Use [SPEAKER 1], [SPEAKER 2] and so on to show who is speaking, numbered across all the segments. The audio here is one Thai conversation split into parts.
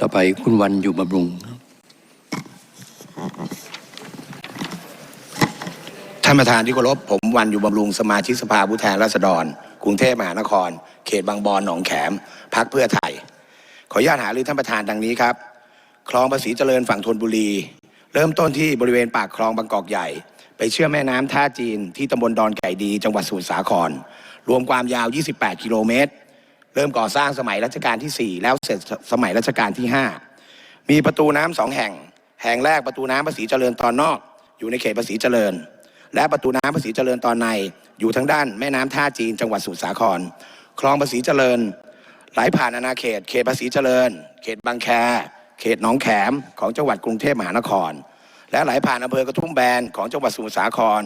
[SPEAKER 1] ต่อไปคุณวันอยู่บำรุง
[SPEAKER 2] ท่านประธานที่เคารพผมวันอยู่บำรุงสมาชิกสภาผู้แทนราษฎร กรุงเทพมหานคร เขตบางบอนหนองแขมพักเพื่อไทย ขออนุญาตหารือท่านประธานดังนี้ครับ คลองภาษีเจริญฝั่งธนบุรี เริ่มต้นที่บริเวณปากคลองบางกอกใหญ่ ไปเชื่อมแม่น้ำท่าจีนที่ตำบลดอนไก่ดี จังหวัดสมุทรสาคร รวมความยาว 28 กิโลเมตร เริ่มก่อสร้างสมัยรัชกาลที่ 4 แล้วเสร็จสมัยรัชกาลที่ 5 มีประตูน้ำสองแห่ง แห่งแรกประตูน้ำภาษีเจริญตอนนอก อยู่ในเขตภาษีเจริญ และประตูน้ำภาษีเจริญตอนใน อยู่ทางด้านแม่น้ำท่าจีนจังหวัดสมุทรสาคร คลองภาษีเจริญ ไหลผ่านอาณาเขต เขตภาษีเจริญ เขตบางแค เขตหนองแขมของจังหวัดกรุงเทพมหานคร และไหลผ่านอำเภอกระทุ่มแบนของจังหวัดสมุทรสาคร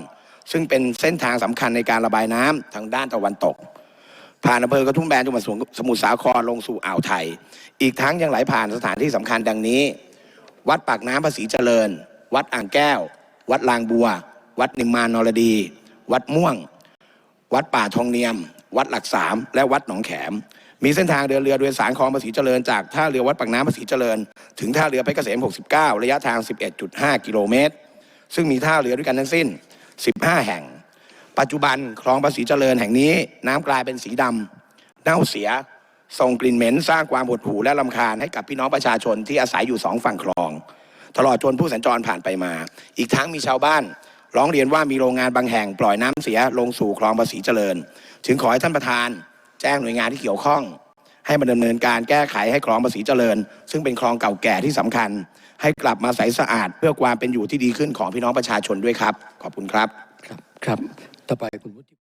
[SPEAKER 2] ซึ่งเป็นเส้นทางสำคัญในการระบายน้ำทางด้านตะวันตก อำเภอกระทุ่มแบนจังหวัดสมุทรสาครลงสู่อ่าวไทย อีกทั้งยังไหลผ่านสถานที่สำคัญดังนี้ วัดปากน้ำภาษีเจริญ วัดอ่างแก้ว วัดลางบัว วัดนิมมานนรดี วัดม่วง วัดป่าทองเนียม วัดหลักสามและวัดหนองแขม มีเส้นทางเดินเรือโดยสารคลองภาษีเจริญจากท่าเรือวัดปากน้ำภาษีเจริญ ถึงท่าเรือเพชรเกษม 69 ระยะทาง 11.5 กิโลเมตร ซึ่งมีท่าเรือด้วยกันทั้งสิ้น 15 แห่ง ปัจจุบันคลองภาษีเจริญแห่งนี้ น้ำกลายเป็นสีดำเน่าเสียส่งกลิ่นเหม็นสร้างความหดหู่และลำคาญให้กับพี่น้องประชาชนที่อาศัยอยู่สองฝั่งคลอง ตลอดจนผู้สัญจรผ่านไปมา อีกทั้งมีชาวบ้าน ร้องเรียนว่ามีโรงงานบางแห่งปล่อยน้ำเสียลงสู่คลองภาษีเจริญจึงขอให้ท่านประธาน แจ้งหน่วยงานที่เกี่ยวข้อง ให้มาดำเนินการแก้ไขให้คลองภาษีเจริญ ซึ่งเป็นคลองเก่าแก่ที่สำคัญ ให้กลับมาใสสะอาด เพื่อความเป็นอยู่ที่ดีขึ้นของพี่น้องประชาชนด้วยครับ ขอบคุณครับ
[SPEAKER 1] ครับครับ tapahtunut.